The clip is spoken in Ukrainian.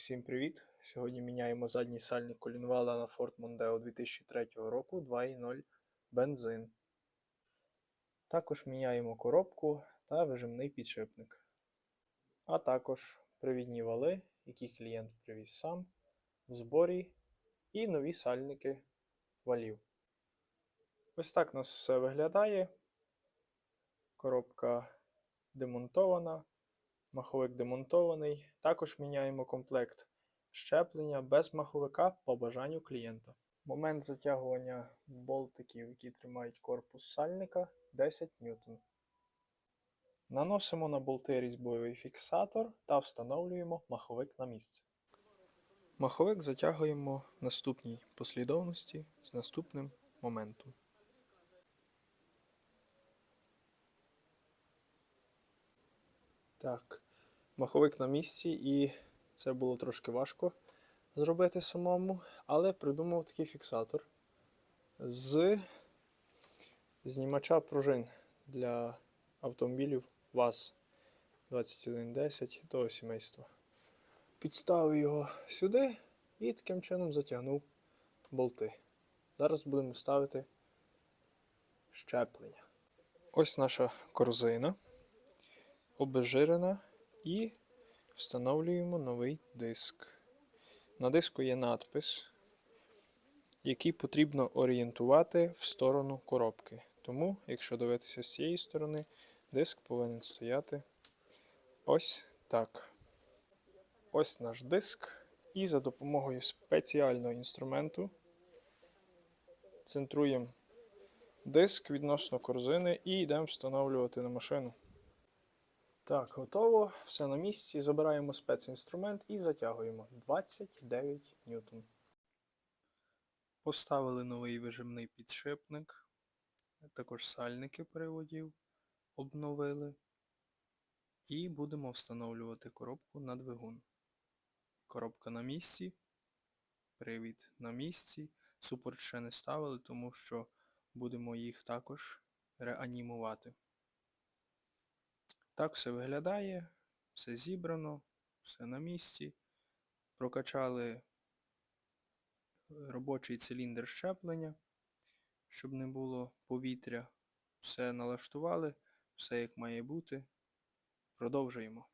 Усім привіт! Сьогодні міняємо задній сальник колінвала на Ford Mondeo 2003 року 2.0 бензин. Також міняємо коробку та вижимний підшипник. А також привідні вали, які клієнт привіз сам, в зборі і нові сальники валів. Ось так у нас все виглядає. Коробка демонтована. Маховик демонтований. Також міняємо комплект щеплення без маховика по бажанню клієнта. Момент затягування болтиків, які тримають корпус сальника 10 ньютон. Наносимо на болти різьбовий фіксатор та встановлюємо маховик на місце. Маховик затягуємо в наступній послідовності з наступним моментом. Так, маховик на місці, і це було трошки важко зробити самому, але придумав такий фіксатор з знімача пружин для автомобілів ВАЗ 2110 того сімейства. Підставив його сюди і таким чином затягнув болти. Зараз будемо ставити щеплення. Ось наша корзина обезжирена і встановлюємо новий диск. На диску є надпис, який потрібно орієнтувати в сторону коробки. Тому, якщо дивитися з цієї сторони, диск повинен стояти ось так. Ось наш диск. І за допомогою спеціального інструменту центруємо диск відносно корзини і йдемо встановлювати на машину. Так, готово. Все на місці. Забираємо спецінструмент і затягуємо 29 ньютон. Поставили новий вижимний підшипник. Також сальники приводів обновили. І будемо встановлювати коробку на двигун. Коробка на місці. Привід на місці. Супорт ще не ставили, тому що будемо їх також реанімувати. Так все виглядає, все зібрано, все на місці. Прокачали робочий циліндр щеплення, щоб не було повітря. Все налаштували, все як має бути. Продовжуємо.